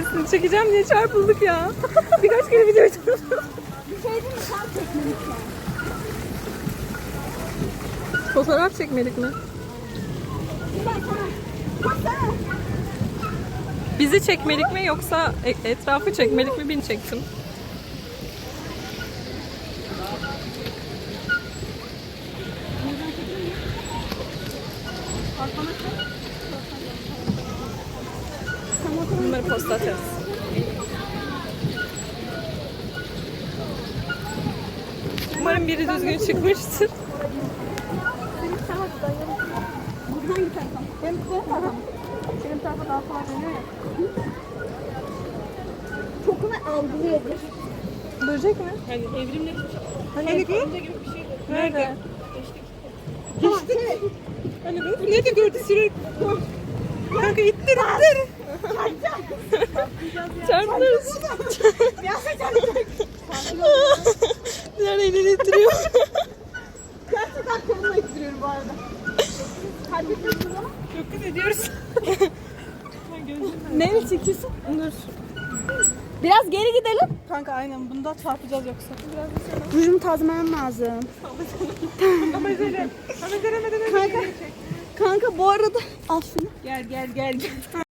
keresini çekeceğim diye çarpıldık ya. Birkaç kere video çarpıldık. Bir şey değil mi? Tam çekmelik yani. Fotoğraf çekmedik mi? Bizi çekmedik mi yoksa e- etrafı çekmelik mi bin çektim. Bunları posta atarız. Umarım biri düzgün çıkmıştır. Benim tarafa. Bu bu daha fazla dönüyor ya. Kokunu algılıyordur. Böcek mi? Hani evrimle Hani Önce gibi bir şey. Nerede? Geçti. Hani bu ne de gördü sürekli. Kanka ittir ittir. Çarpılırız. Biraz da. Diğer elini ittiriyor. Gerçekten kolumla ittiriyorum bu arada. Hadi kızım ama. Çok kız ediyoruz. Neyle çekiyorsun? Dur. Biraz geri gidelim. Kanka aynen bunda çarpacağız yoksa. Rujumu tazemem lazım. Ama Zere. Ama Zere neden Kanka, kanka bu arada al şunu. Gel gel gel. gel.